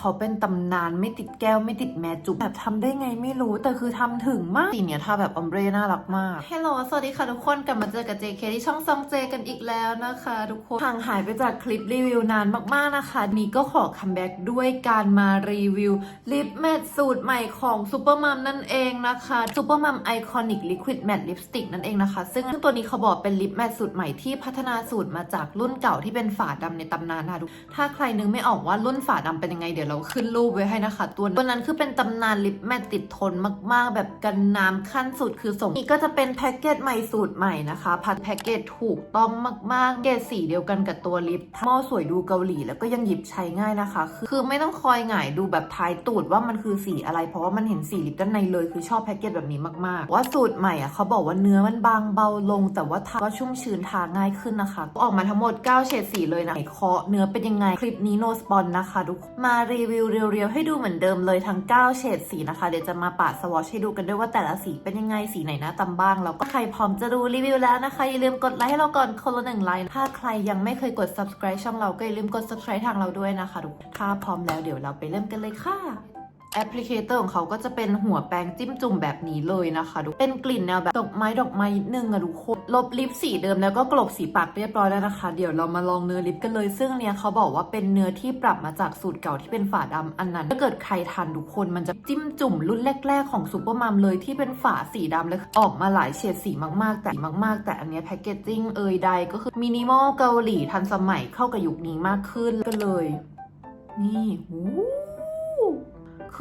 เขาเป็นตำนานไม่ติดแก้วไม่ติดแมจุแบบทำได้ไงไม่รู้แต่คือทำถึงมากสีเนี้ยทาแบบอมเบรน่ารักมากฮัลโหลสวัสดีค่ะทุกคนกลับมาเจอกับ JK ที่ช่องซองเจกันอีกแล้วนะคะ ทุกคนห่างหายไปจากคลิปรีวิวนานมากๆนะคะนี่ก็ขอคัมแบ็กด้วยการมารีวิวลิปแมทสูตรใหม่ของซูเปอร์มัมนั่นเองนะคะซูเปอร์มัมไอคอนิกลิควิดแมทลิปสติกนั่นเองนะคะ ซึ่งตัวนี้เขาบอกเป็นลิปแมทสูตรใหม่ที่พัฒนาสูตรมาจากรุ่นเก่าที่เป็นฝาดำในตำนานนะคะทุกถ้าใครนึกไม่ออกว่ารุ่นฝาดำเป็นยังไงเดี๋ยวเราขึ้นรูปไว้ให้นะคะ ตัวตัวนั้นคือเป็นตำนานลิปแมทติดทนมากๆ แบบกันน้ำขั้นสุดคือสมนี่ก็จะเป็นแพ็กเกจใหม่สูตรใหม่นะคะพัดแพ็กเกจถูกต้องมากๆเกจสีเดียวกันกับตัวลิปหม้อสวยดูเกาหลีแล้วก็ยังหยิบใช้ง่ายนะคะ คือไม่ต้องคอยหงายดูแบบท้ายตูดว่ามันคือสีอะไร เพราะว่ามันเห็นสีลิปด้านในเลยคือชอบแพ็กเกจแบบนี้มากๆ ว่าสูตรใหม่อะเขาบอกว่าเนื้อมันบางเบาลง แต่ว่าทาก็ชุ่มชื้นทาง่ายขึ้นนะคะ ออกมาทั้งหมด9เฉดสีเลยนะไหนเคาะเนื้อเป็นยังไงคลิปนี้โนสปอนนะคะทุกมารีีวิวเรียวๆให้ดูเหมือนเดิมเลยทั้ง 9 เฉดสีนะคะ เดี๋ยวจะมาปาดสวอชให้ดูกันด้วยว่าแต่ละสีเป็นยังไงสีไหนหน้าตำบ้าง แล้วก็ใครพร้อมจะดูรีวิวแล้วนะคะ อย่าลืมกดไลค์ให้เราก่อนคนละหนึ่งไลค์ถ้าใครยังไม่เคยกด subscribe ช่องเราก็อย่าลืมกด subscribe ทางเราด้วยนะคะทุกคนถ้าพร้อมแล้วเดี๋ยวเราไปเริ่มกันเลยค่ะ แอปพลิเคเตอร์ของเขาก็จะเป็นหัวแปรงจิ้มจุ่มแบบนี้เลยนะคะทุกเป็นกลิ่นแนวแบบดอกไม้ดอกไม้นิดนึงอะทุกคน ลบลิปสีเดิมแล้วก็กลบสีปากเรียบร้อยแล้วนะคะ เดี๋ยวเรามาลองเนื้อลิปกันเลย ซึ่งเนี่ยเขาบอกว่าเป็นเนื้อที่ปรับมาจากสูตรเก่าที่เป็นฝาดำอันนั้น ถ้าเกิดใครทันทุกคนมันจะจิ้มจุ่มรุ่นแรก ๆ ของซูเปอร์มัมเลยที่เป็นฝาสีดำเลยออกมาหลายเฉดสีมากๆ แต่มาก ๆ แต่อันเนี้ยแพคเกจจิ้งเอยใดก็คือมินิมอลเกาหลีทันสมัยเข้ากับยุคนี้มากขึ้นก็เลย นี่หู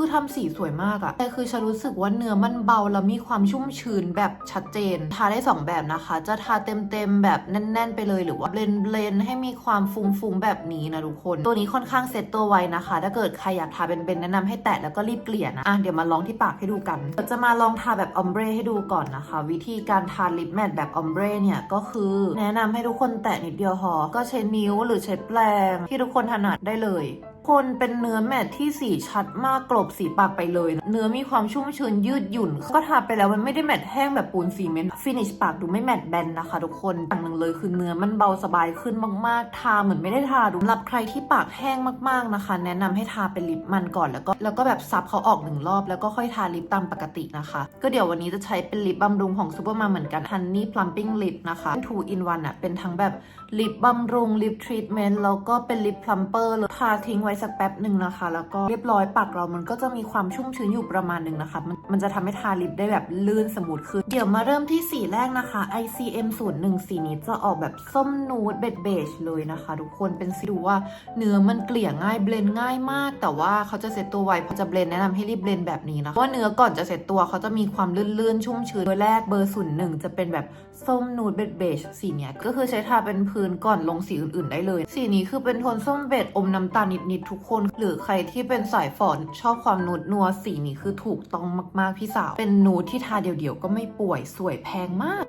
คือทำสีสวยมากอะแต่คือฉันรู้สึกว่าเนื้อมันเบาแล้วมีความชุ่มชื้นแบบชัดเจน ทาได้ 2 แบบนะคะ จะทาเต็มๆแบบแน่น ๆ ไปเลยหรือว่าเบลนเบลนให้มีความฟุ้งๆแบบนี้นะทุกคน ตัวนี้ค่อนข้างเซ็ตตัวไว้นะคะ ถ้าเกิดใครอยากทาเป็นๆแนะนำให้แตะแล้วก็รีบเกลี่ยนะอะเดี๋ยวมาลองที่ปากให้ดูกันจะมาลองทาแบบออมเบรให้ดูก่อนนะคะ วิธีการทาลิปแมทแบบออมเบรเนี่ยก็คือแนะนำให้ทุกคนแตะนิดเดียวพอก็ใช้นิ้วหรือใช้แปรงที่ทุกคนถนัดได้เลย คนเป็นเนื้อแมทที่สีชัดมากกลบสีปากไปเลย เนื้อมีความชุ่มชื้นยืดหยุ่น ก็ทาไปแล้วมันไม่ได้แมทแห้งแบบปูนซีเมนต์ฟินิชปากดูไม่แมทแบนนะคะทุกคนอย่างหนึ่งเลยคือเนื้อมันเบาสบายขึ้นมากๆ ทาเหมือนไม่ได้ทาดูสำหรับใครที่ปากแห้งมากๆนะคะ แนะนำให้ทาเป็นลิปมันก่อนแล้วก็แล้วก็แบบซับเขาออกหนึ่งรอบแล้วก็ค่อยทาลิปตามปกตินะคะ ก็เดี๋ยววันนี้จะใช้เป็นลิปบำรุงของซูเปอร์มาเหมือนกัน Honey Plumping Lip นะคะ2 in 1อะเป็นทั้งแบบลิปบำรุงลิปทรีทเมนต์แล้วก็เป็นลิปพลัมเปอร์ทาทิ้งไว้สักแป๊บหนึ่งนะคะ แล้วก็เรียบร้อยปากเรามันก็จะมีความชุ่มชื้นอยู่ประมาณหนึ่งนะคะ มันมันจะทำให้ทาลิปได้แบบลื่นสมูทขึ้น เดี๋ยวมาเริ่มที่สีแรกนะคะ ICM 0 1สีนี้จะออกแบบส้มนูดเบจเบจเลยนะคะ ทุกคนเป็นสีดูว่าเนื้อมันเกลี่ยง่ายเบลนง่ายมาก แต่ว่าเขาจะเซตตัวไวพอจะเบลนแนะนำให้รีบเบลนแบบนี้นะะเพราะว่าเนื้อก่อนจะเซตตัวเขาจะมีความลื่นๆชุ่มชื้นเบอร์แรกเบอร์ศูนย์หนึ่งจะเป็นแบบส้มนูดเบจเบจสีเนี้ยก็คือใช้ทาเป็นพื้นก่อนลงสีอื่นๆได้เลย สีนี้คือเป็นโทนส้มเบจอมน้ำตาลนิดๆทุกคน หรือใครที่เป็นสายฝอนชอบความนูดนัวสีนี้คือถูกต้องมากๆพี่สาว เป็นนูดที่ทาเดี่ยวๆก็ไม่ป่วยสวยแพงมาก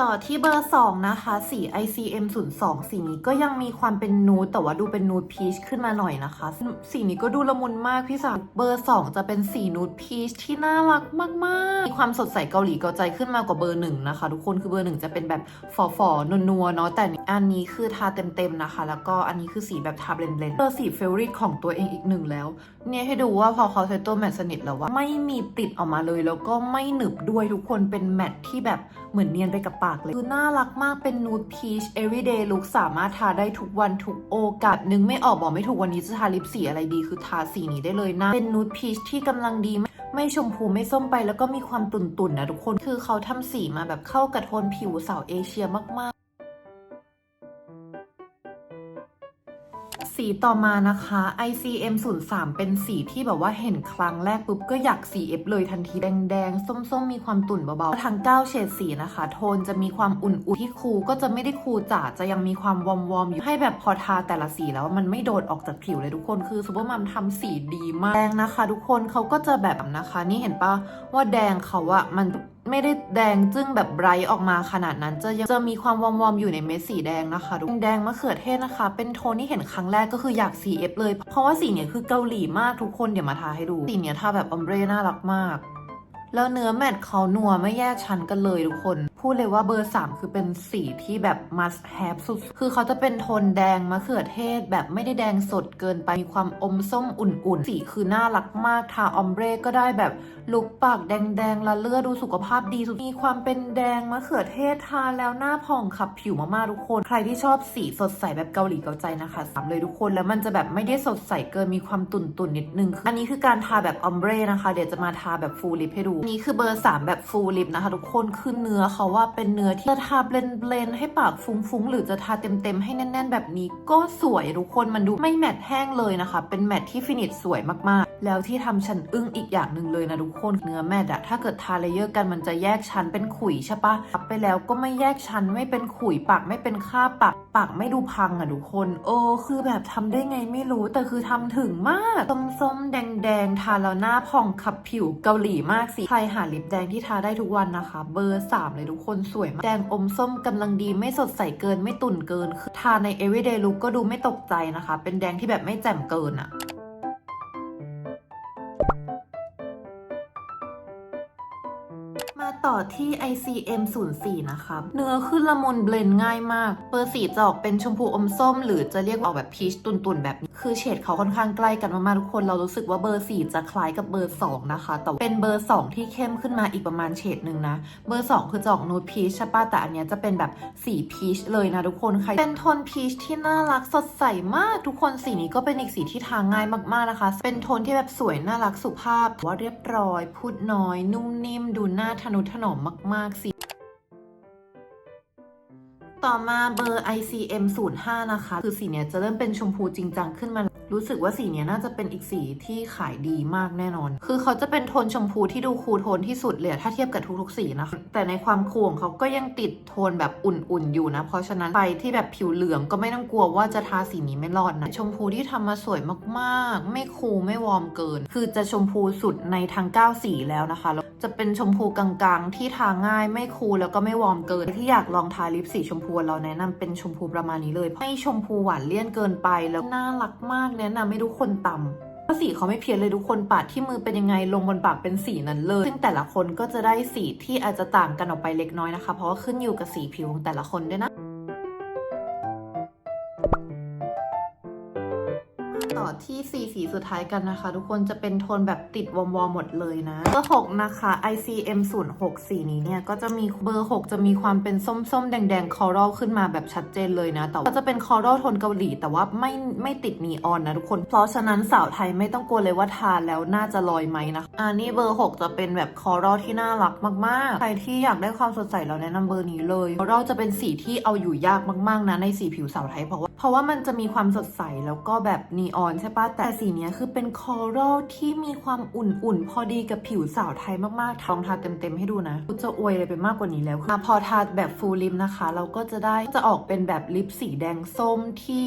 ต่อที่เบอร์ 2 นะคะสี ICM 0 2สีนี้ก็ยังมีความเป็นนูดแต่ว่าดูเป็นนูดพีชขึ้นมาหน่อยนะคะ สีนี้ก็ดูละมุนมากพี่สาวเบอร์ 2 จะเป็นสีนูดพีชที่น่ารักมาก มีความสดใสเกาหลีเกาใจขึ้นมากว่าเบอร์1นะคะ ทุกคนคือเบอร์1จะเป็นแบบฝอฝอนัวๆเนาะแต่อันนี้คือทาเต็มๆนะคะ แล้วก็อันนี้คือสีแบบทาเบลนเบอร์สีเฟรริตของตัวเองอีกหนึ่งแล้ว เนี่ยให้ดูว่าพอเขาใช้ตัวแมตต์สนิทแล้วว่าไม่มีติดออกมาเลย แล้วก็ไม่หนึบด้วยทุกคนเป็นแมตต์ที่แบบเหมือนเนียนไปกับปากเลยคือน่ารักมากเป็นนูดพีช everyday look สามารถทาได้ทุกวันทุกโอกาสนึงไม่ออกบอกไม่ถูกวันนี้จะทาลิปสีอะไรดีคือทาสีนี้ได้เลยนะเป็นนูดพีชที่กำลังดี ไม่ชมพูไม่ส้มไปแล้วก็มีความตุ่นๆนะทุกคน คือเขาทำสีมาแบบเข้ากับโทนผิวสาวเอเชียมาก สีต่อมานะคะ ICM 0 3เป็นสีที่แบบว่าเห็นครั้งแรกปุ๊บก็อยาก CF เลยทันทีแดงๆ ส้มๆ มีความตุ่นเบาๆ ทั้ง 9 เฉดสีนะคะ โทนจะมีความอุ่นๆ ที่คูก็จะไม่ได้คูจ๋าจะยังมีความวอมๆ อยู่ให้แบบพอทาแต่ละสีแล้วมันไม่โดดออกจากผิวเลยทุกคนคือซูเปอร์มัมทำสีดีมากแดงนะคะ ทุกคนเขาก็จะแบบนะคะ นี่เห็นปะว่าแดงเขาอะมัน ไม่ได้แดงจึ้งแบบไบรท์ออกมาขนาดนั้น จะจะมีความวอมๆอยู่ในเม็ดสีแดงนะคะดูแดงมะเขือเทศนะคะ เป็นโทนที่เห็นครั้งแรกก็คืออยาก CF เลย เพราะว่าสีเนี้ยคือเกาหลีมากทุกคนเดี๋ยวมาทาให้ดู สีเนี้ยทาแบบอมเบรน่ารักมาก แล้วเนื้อแมทเขานัวไม่แยกชั้นกันเลยทุกคน พูดเลยว่าเบอร์ 3 คือเป็นสีที่แบบ must have สุด คือเขาจะเป็นโทนแดงมะเขือเทศ แบบไม่ได้แดงสดเกินไป มีความอมส้มอุ่นๆ สีคือน่ารักมาก ทาออมเบรก็ได้แบบลุกปากแดงๆ ละเลือดดูสุขภาพดีสุด มีความเป็นแดงมะเขือเทศทาแล้วหน้าผ่องขับผิวมากๆทุกคน ใครที่ชอบสีสดใสแบบเกาหลีเกาใจนะคะสามเลยทุกคน แล้วมันจะแบบไม่ได้สดใสเกิน มีความตุ่นๆ นิดนึง อันนี้คือการทาแบบออมเบรนะคะ เดี๋ยวจะมาทาแบบฟูลลิปให้ดู นี่คือเบอร์ 3 แบบฟูลลิปนะคะ ทุกคน คือเนื้อเขาว่าเป็นเนื้อที่จะทาเบลนๆให้ปากฟุ้งๆ หรือจะทาเต็มๆ ให้แน่น ๆ แบบนี้ ก็สวยทุกคนมันดูไม่แมตต์แห้งเลยนะคะ เป็นแมตต์ที่ฟินิชสวยมากๆ แล้วที่ทำฉันอึ้งอีกอย่างหนึ่งเลยนะทุกคนเนื้อแมทอะถ้าเกิดทาเลเยอร์กันมันจะแยกชั้นเป็นขุยใช่ปะทับไปแล้วก็ไม่แยกชั้นไม่เป็นขุยปากไม่เป็นค่าปาก ปากไม่ดูพังอะทุกคน โอ้คือแบบทำได้ไงไม่รู้แต่คือทำถึงมากส้มๆแดงๆทาแล้วหน้าผ่องขับผิวเกาหลีมากสิใครหาลิปแดงที่ทาได้ทุกวันนะคะ เบอร์ 3 เลยทุกคนสวยมากแดงอมส้มกำลังดีไม่สดใสเกินไม่ตุ่นเกินคือทาใน everyday look ก็ดูไม่ตกใจนะคะ เป็นแดงที่แบบไม่แจ่มเกินอะ มาต่อที่ ICM 0 4นะคะ เนื้อคือละมุนเบลนด์ง่ายมาก เบอร์สีจะออกเป็นชมพูอมส้ม หรือจะเรียกออกแบบพีชตุนๆ แบบนี้ คือเฉดเขาค่อนข้างใกล้กันมากๆทุกคน เรารู้สึกว่าเบอร์4จะคล้ายกับเบอร์ 2 นะคะ แต่เป็นเบอร์ 2 ที่เข้มขึ้นมาอีกประมาณเฉดหนึ่งนะ เบอร์ 2 คือจะออกนูดพีชใช่ปะแต่อันเนี้ยจะเป็นแบบสีพีชเลยนะทุกคนใครเป็นโทนพีชที่น่ารักสดใสมากทุกคนสีนี้ก็เป็นอีกสีที่ทาง่ายมากๆนะคะ เป็นโทนที่แบบสวยน่ารักสุภาพว่าเรียบร้อยพูดน้อย นุ่มนิ่มดูน้าทะนุถนอมมาก ๆสีต่อมาเบอร์ ICM 0 5นะคะ คือสีเนี้ยจะเริ่มเป็นชมพูจริงจังขึ้นมา รู้สึกว่าสีเนี้ยน่าจะเป็นอีกสีที่ขายดีมากแน่นอน คือเขาจะเป็นโทนชมพูที่ดูคูลโทนที่สุดเลย ถ้าเทียบกับทุกๆสีนะคะ แต่ในความคูลของเขาก็ยังติดโทนแบบอุ่นๆอยู่นะ เพราะฉะนั้นใครที่แบบผิวเหลืองก็ไม่ต้องกลัวว่าจะทาสีนี้ไม่รอดนะ ชมพูที่ทำมาสวยมากๆ ไม่คูลไม่วอร์มเกิน คือจะชมพูสุดในทั้ง9สีแล้วนะคะแล้ว จะเป็นชมพูกลางๆ ที่ทาง่ายไม่คูลแล้วก็ไม่วอร์มเกิน ที่อยากลองทาลิปสีชมพูเราแนะนำเป็นชมพูประมาณนี้เลยไม่ชมพูหวานเลี่ยนเกินไปแล้วน่ารักมากแนะนำให้ทุกคนต่ำเพราะสีเขาไม่เพี้ยนเลยทุกคนปาดที่มือเป็นยังไงลงบนปากเป็นสีนั้นเลย ซึ่งแต่ละคนก็จะได้สีที่อาจจะต่างกันออกไปเล็กน้อยนะคะ เพราะว่าขึ้นอยู่กับสีผิวของแต่ละคนด้วยนะ่อที่สีสีสุดท้ายกันนะคะ ทุกคนจะเป็นโทนแบบติดวอมวอมหมดเลยนะเบอร์6นะคะ ICM 0 6สีนี้เนี่ย ก็จะมีเบอร์ 6 จะมีความเป็นส้มๆ แดงๆ คอรัลขึ้นมาแบบชัดเจนเลยนะ แต่ว่าจะเป็นคอรัลโทนเกาหลี แต่ว่าไม่ไม่ติดนีออนนะทุกคน เพราะฉะนั้นสาวไทยไม่ต้องกลัวเลยว่าทานแล้วน่าจะลอยไหมนะคะอันนี้เบอร์ 6 จะเป็นแบบคอรัลที่น่ารักมากๆ ใครที่อยากได้ความสดใสเราแนะนำเบอร์นี้เลยคอรัลจะเป็นสีที่เอาอยู่ยากมากๆนะในสีผิวสาวไทยเพราะว่าเพราะว่ามันจะมีความสดใสแล้วก็แบบนีออนใช่ปะแต่สีนี้คือเป็นคอรัลที่มีความอุ่นๆ พอดีกับผิวสาวไทยมากๆทองทาเต็มๆให้ดูนะกูจะอวยอะไรไปมากกว่านี้แล้วมาพอทาแบบฟูลลิปนะคะ เราก็จะได้จะออกเป็นแบบลิปสีแดงส้มที่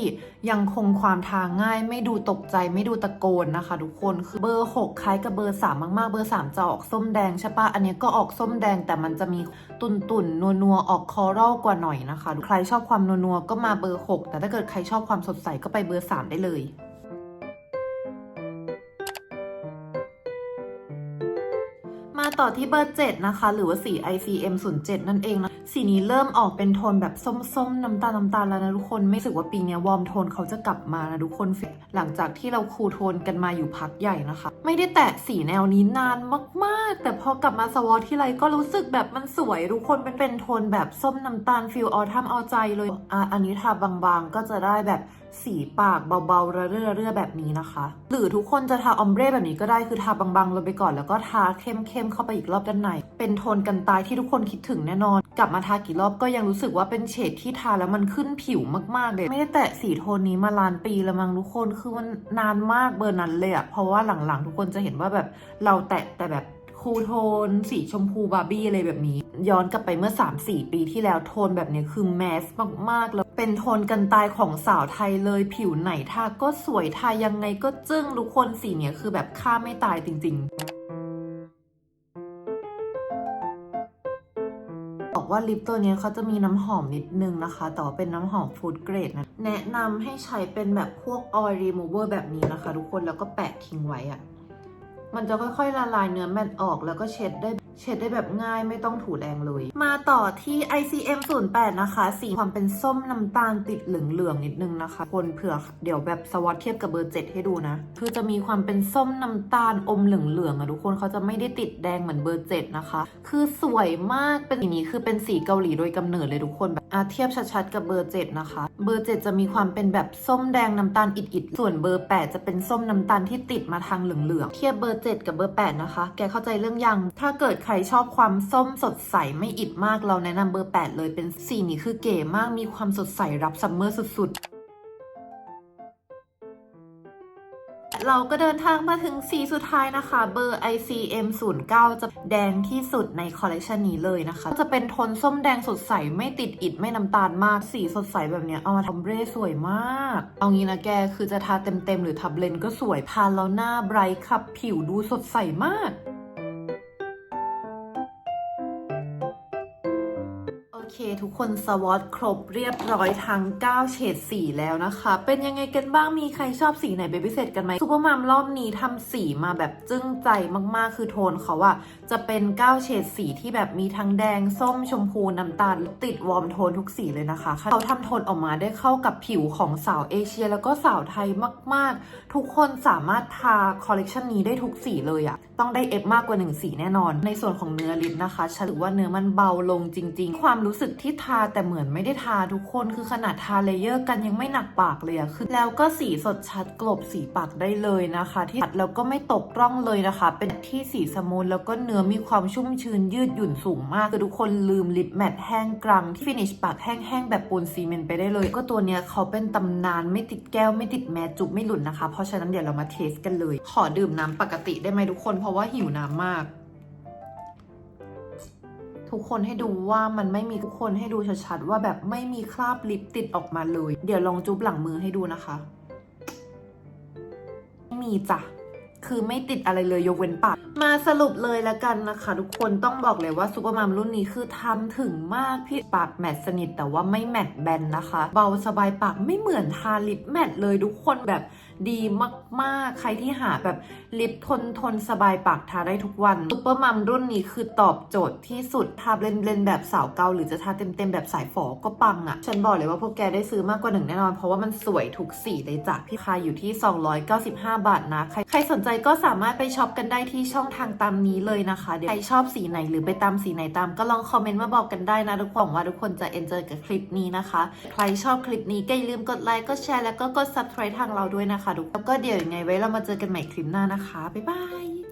ยังคงความทาง่าย ไม่ดูตกใจไม่ดูตะโกนนะคะ ทุกคนคือเบอร์ 6 คล้ายกับเบอร์ 3 มากๆ เบอร์ 3 จะออกส้มแดงใช่ปะอันนี้ก็ออกส้มแดงแต่มันจะมีตุ่นๆนัวๆออกคอรัลกว่าหน่อยนะคะ ใครชอบความนัวๆก็มาเบอร์ 6 แต่ถ้าเกิดใครชอบความสดใสก็ไปเบอร์ 3 ได้เลย ต่อที่เบอร์ 7 นะคะ หรือว่าสี ICM 0 7 นั่นเองนะ สีนี้เริ่มออกเป็นโทนแบบส้มๆ น้ำตาลน้ำตาลแล้วนะทุกคน ไม่รู้สึกว่าปีนี้วอร์มโทนเขาจะกลับมานะทุกคน หลังจากที่เราคูโทนกันมาอยู่พักใหญ่นะคะ ไม่ได้แตะสีแนวนี้นานมากๆ แต่พอกลับมาสวอตที่ไรก็รู้สึกแบบมันสวยทุกคนเป็นเป็นโทนแบบส้มน้ำตาลฟิลออทัมเอาใจเลยอะอันนี้ทาบางๆ ก็จะได้แบบ สีปากเบาๆระเรื่อเรื่อๆแบบนี้นะคะ หรือทุกคนจะทาออมเบรแบบนี้ก็ได้คือทาบางๆลงไปก่อนแล้วก็ทาเข้มๆเข้าไปอีกรอบด้านใน เป็นโทนกันตายที่ทุกคนคิดถึงแน่นอน กลับมาทากี่รอบก็ยังรู้สึกว่าเป็นเฉดที่ทาแล้วมันขึ้นผิวมากๆเลยไม่ได้แตะสีโทนนี้มาล้านปีแล้วมั้งทุกคนคือมันนานมากเบอร์นั้นเลยอะเพราะว่าหลังๆ ทุกคนจะเห็นว่าแบบเราแตะแต่แบบ คูลโทน สีชมพูบาร์บี้อะไรแบบนี้ ย้อนกลับไปเมื่อ 3-4 ปีที่แล้วโทนแบบนี้คือแมสมาก ๆ แล้วเป็นโทนกันตายของสาวไทยเลยผิวไหนทาก็สวยทายังไงก็จึ้งทุกคนสีเนี้ยคือแบบค่าไม่ตายจริงๆบอกว่าลิปตัวนี้เขาจะมีน้ำหอมนิดนึงนะคะ แต่ว่าเป็นน้ำหอมฟูดเกรดนะ แนะนำให้ใช้เป็นแบบพวก oil remover แบบนี้นะคะ ทุกคนแล้วก็แปะทิ้งไว้อะ มันจะค่อยๆละลายเนื้อแมตต์ออกแล้วก็เช็ดได้เช็ดได้แบบง่ายไม่ต้องถูแรงเลย มาต่อที่ ICM 08นะคะ สีความเป็นส้มน้ำตาลติดเหลืองๆนิดนึงนะคะ คนเผื่อเดี๋ยวแบบสวอตเทียบกับเบอร์ 7 ให้ดูนะ คือจะมีความเป็นส้มน้ำตาลอมเหลืองๆอะทุกคนเขาจะไม่ได้ติดแดงเหมือนเบอร์ 7 นะคะ คือสวยมากเป็นสีนี้คือเป็นสีเกาหลีโดยกำเนิดเลยทุกคนแบบเทียบชัดๆกับเบอร์7นะคะ เบอร์7จะมีความเป็นแบบส้มแดงน้ำตาลอิดๆ ส่วนเบอร์8จะเป็นส้มน้ำตาลที่ติดมาทางเหลืองๆ เทียบเบอร์7กับเบอร์8นะคะ แกเข้าใจเรื่องยัง ถ้าเกิดใครชอบความส้มสดใสไม่อิดมากเราแนะนำเบอร์8เลยเป็นสีนี้คือเก๋มากมีความสดใสรับซัมเมอร์สุดๆ เราก็เดินทางมาถึงสีสุดท้ายนะคะ เบอร์ ICM 09จะแดงที่สุดในคอลเลคชันนี้เลยนะคะ จะเป็นโทนส้มแดงสดใส ไม่ติดอิดไม่น้ำตาลมาก สีสดใสแบบนี้เอามาทำเร่สวยมาก เอางี้นะแก คือจะทาเต็มๆ หรือทับเลนก็สวย ทาแล้วหน้าไบรท์ขับผิวดูสดใสมาก เคทุกคนสวอตครบเรียบร้อยทั้ง 9 เฉดสีแล้วนะคะ เป็นยังไงกันบ้างมีใครชอบสีไหนเป็นพิเศษกันไหมซูเปอร์มัมรอบนี้ทำสีมาแบบจึ้งใจมากๆ คือโทนเขาอะจะเป็น 9 เฉดสีที่แบบมีทั้งแดง ส้มชมพูน้ำตาล ติดวอร์มโทนทุกสีเลยนะคะ เขาทำโทนออกมาได้เข้ากับผิวของสาวเอเชีย แล้วก็สาวไทยมากๆ ทุกคนสามารถทาคอลเลกชันนี้ได้ทุกสีเลยอะต้องได้เอฟมากกว่า1สีแน่นอน ในส่วนของเนื้อลิปนะคะฉันถือว่าเนื้อมันเบาลงจริง ๆ ความรู้สึกที่ทาแต่เหมือนไม่ได้ทาทุกคนคือขนาดทาเลเยอร์กันยังไม่หนักปากเลยอะคือแล้วก็สีสดชัดกลบสีปากได้เลยนะคะ ที่ตัดแล้วก็ไม่ตกร่องเลยนะคะ เป็นที่สีสมูทแล้วก็เนื้อมีความชุ่มชื้นยืดหยุ่นสูงมากคือทุกคนลืมลิปแมทแห้งกรังที่ฟินิชปากแห้งๆแบบปูนซีเมนต์ไปได้เลยก็ตัวเนี้ยเขาเป็นตำนานไม่ติดแก้วไม่ติดแมสจุบไม่หลุดนะคะ เพราะฉะนั้นเดี๋ยวเรามาเทสกันเลย ขอดื่มน้ำปกติได้ไหมทุกคน เพราะว่าหิวน้ำมาก ทุกคนให้ดูว่ามันไม่มีทุกคนให้ดูชัดๆว่าแบบไม่มีคราบลิปติดออกมาเลย เดี๋ยวลองจุ๊บหลังมือให้ดูนะคะไม่มีจ้ะคือไม่ติดอะไรเลยยกเว้นปากมาสรุปเลยแล้วกันนะคะ ทุกคนต้องบอกเลยว่าซูเปอร์มัมรุ่นนี้คือทำถึงมากพี่ปากแมตต์สนิทแต่ว่าไม่แมตต์แบนนะคะ เบาสบายปากไม่เหมือนทาลิปแมตต์เลยทุกคนแบบ ดีมากๆ ใครที่หาแบบลิปทนทนสบายปากทาได้ทุกวันซูเปอร์มัมรุ่นนี้คือตอบโจทย์ที่สุด ทาเบลนแบบสาวเกาหรือจะทาเต็มๆ แบบสายฝอก็ปังอะ่ะ ฉันบอกเลยว่าพวกแกได้ซื้อมากกว่าหนึ่งแน่นอน เพราะว่ามันสวยทุกสีเลยจ้ะพี่คาอยู่ที่ 295 บาทนะ ใครใครสนใจก็สามารถไปช็อปกันได้ที่ช่องทางตามนี้เลยนะคะเดี๋ยวใครชอบสีไหนหรือไปตามสีไหนตาม ก็ลองคอมเมนต์มาบอกกันได้นะทุกคนว่าทุกคนจะเอนจอยกับคลิปนี้นะคะ ใครชอบคลิปนี้ก็อย่าลืมกดไลค์กดแชร์แล้วก็กด subscribe ทางเราด้วยนะคะคะทุกคนแล้วก็เดี๋ยวยังไงไว้เรามาเจอกันใหม่คลิปหน้านะคะ บ๊ายบาย